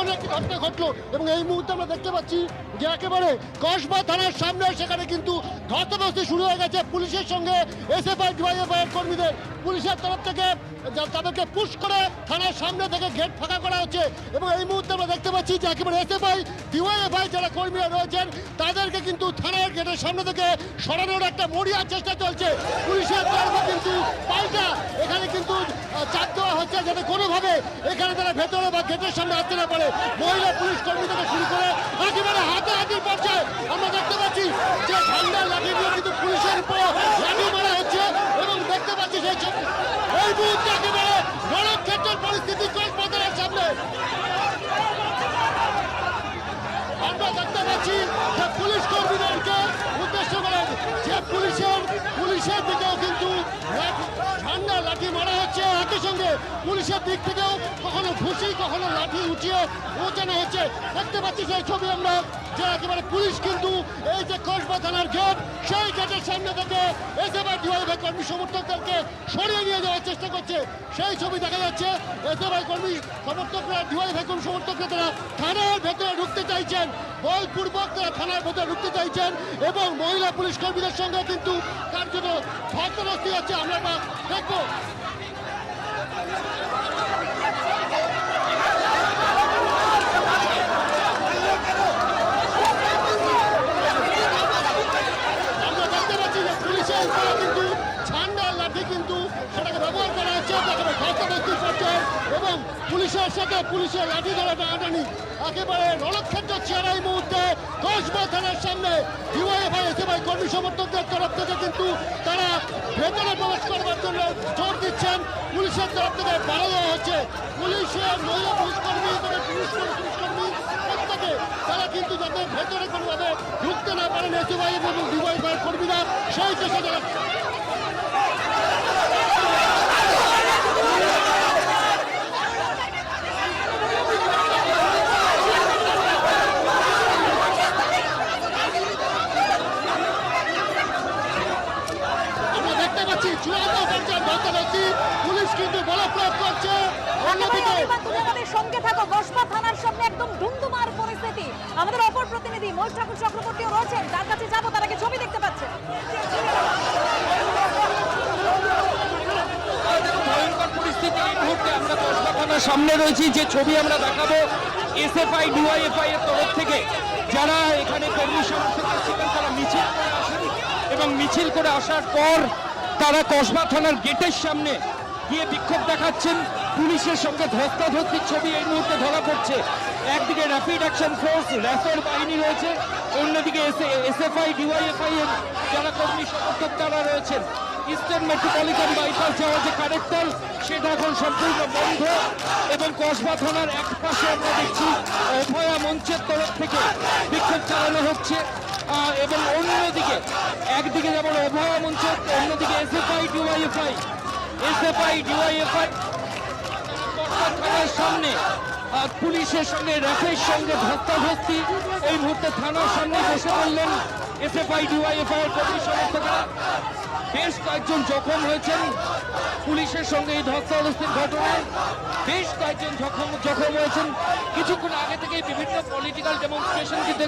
ধরনের একটি ঘটনা ঘটলো এবং এই মুহূর্তে আমরা দেখতে পাচ্ছি যে একেবারে কসবা থানার সামনে সেখানে কিন্তু ধস্তাধস্তি শুরু হয়ে গেছে পুলিশের সঙ্গে এসএফআই ডিওয়াইএফআই কর্মীদের। পুলিশের তরফ থেকে তাদেরকে পুশ করে থানার সামনে থেকে গেট ফাঁকা করা হচ্ছে এবং এই মুহূর্তে আমরা দেখতে পাচ্ছি যে একেবারে এসএফআই ডিওয়াইএফআই যারা কর্মীরা রয়েছেন, তাদেরকে কিন্তু থানার গেটের সামনে থেকে সরানোর একটা মরিয়ার চেষ্টা চলছে। পুলিশের তরফে কিন্তু পাল্টা এখানে কিন্তু চাপ দেওয়া হচ্ছে যাতে কোনোভাবে এখানে তারা ভেতরে বা গেটের সামনে আসতে না পারে। মহিলা পুলিশ কর্মী থেকে শুরু করে একেবারে হাতে হাতির পর্যায়ে আমরা দেখতে পাচ্ছি যে ঝান্ডার লাঠি দিয়ে কিন্তু পুলিশের উপর লাঠি মারা হচ্ছে এবং দেখতে পাচ্ছি সেই ছবি এই মুহূর্তে একেবারে রণক্ষেত্রের পরিস্থিতি কক্সবাজারের সামনে আমরা দেখতে পাচ্ছি যে পুলিশ কর্মীদেরকে উদ্দেশ্য করে যে পুলিশের পুলিশের দিকেও কিন্তু লাঠি- ঠান্ডা লাঠি মারা সঙ্গে পুলিশের দিক থেকেও কখনো ঘুষি, কখনো লাঠি উঠিয়ে পৌঁছানো হচ্ছে। দেখতে পাচ্ছি সেই ছবি আমরা, যে একেবারে পুলিশ কিন্তু এই যে কসবা থানার গেট সেই গেটের সামনে থেকে এসএফআই ডিওয়াইফাই কর্মী সমর্থকদেরকে সরিয়ে নিয়ে যাওয়ার চেষ্টা করছে। সেই ছবি দেখা যাচ্ছে এসএফআই কর্মী সমর্থকরা ডিওয়াইফাই কর্মী সমর্থকরা তারা থানার ভেতরে ঢুকতে চাইছেন। বলপূর্বক তারা থানার ভেতরে ঢুকতে চাইছেন এবং মহিলা পুলিশ কর্মীদের সঙ্গে কিন্তু তার জন্য ধস্তাধস্তি হচ্ছে আমরা দেখব আমরা দেখতে পাচ্ছি যে পুলিশের উপরে কিন্তু ঝান্ডার লাঠি কিন্তু সেটাকে ব্যবহার করা হচ্ছে তারপরে ধস্তাধস্তির এবং পুলিশের সাথে পুলিশের লাঠি ধরা টানাটানি একেবারে রণক্ষেত্র চেয়ার এই মুহূর্তে কসবা থানার সামনে। ডিওয়াইএফআই এসএফআই কর্মী সমর্থকদের তরফ থেকে কিন্তু তারা ভেতরে প্রবেশ করবার জন্য জোর দিচ্ছেন। পুলিশের তরফ থেকে বাড়া দেওয়া হচ্ছে। পুলিশের মহিলা পুলিশ কর্মী পুলিশ পুলিশ কর্মী প্রত্যেকে তারা কিন্তু যাতে ভেতরে কোনোভাবে ঢুকতে না পারেন এসএফআই এবং ডিওয়াইএফআই কর্মীরা। সেই চেষ্টা চালাচ্ছে। চূড়ান্ত পর্যায়ে পুলিশ কিন্তু বল প্রয়োগ করছে অন্যদিকে সঙ্গে থাকো থানার সামনে একদম ধুমধুমার পরিস্থিতি। আমাদের অপর প্রতিনিধি মহেশ ঠাকুর চক্রবর্তীও রয়েছেন তার কাছে যাব তার আগে ছবি দেখতে পাচ্ছেন পরিস্থিতি এই মুহূর্তে। আমরা থানার সামনে রয়েছি যে ছবি আমরা দেখাবো এসএফআই ডিওয়াইএফআই এর তরফ থেকে। যারা এখানে কর্মী সমর্থক ছিলেন তারা মিছিল করে আসেন। এবং মিছিল করে আসার পর তারা কসবা থানার গেটের সামনে গিয়ে বিক্ষোভ দেখাচ্ছেন। পুলিশের সঙ্গে ধস্তাধস্তির ছবি এই মুহূর্তে ধরা পড়ছে। একদিকে র্যাপিড অ্যাকশন ফোর্স র্যাফের বাহিনী রয়েছে। অন্যদিকে এসএফআই, ডিওয়াইএফআই এর যারা কর্মী সমর্থক তারা রয়েছেন। ইস্টার্ন মেট্রোপলিটন বাইপাস যাওয়ার যে কানেক্টর সেটা এখন সম্পূর্ণ বন্ধ এবং কসবা থানার এক পাশে আমরা দেখছি, অভয়া মঞ্চের তরফ থেকে বিক্ষোভ চালানো হচ্ছে। এবং অন্যদিকে, একদিকে যেমন অভয়া মঞ্চ, অন্যদিকে এসএফআই ডিওয়াইএফআই এসএফআই ডিওয়াইএফআই সামনে পুলিশের সঙ্গে, র্যাফের সঙ্গে ধস্তাধস্তি, এই মুহূর্তে থানার সামনে বসে পড়লেন এসএফআই ডিওয়াইএফআই এর কর্মী সমর্থকরা। বেশ কয়েকজন জখম হয়েছেন পুলিশের সঙ্গে এই ধস্তাধস্তির ঘটনায়। বেশ কয়েকজন জখম জখম হয়েছেন। কিছুক্ষণ আগে থেকে বিভিন্ন পলিটিক্যাল ডেমনস্ট্রেশন কিন্তু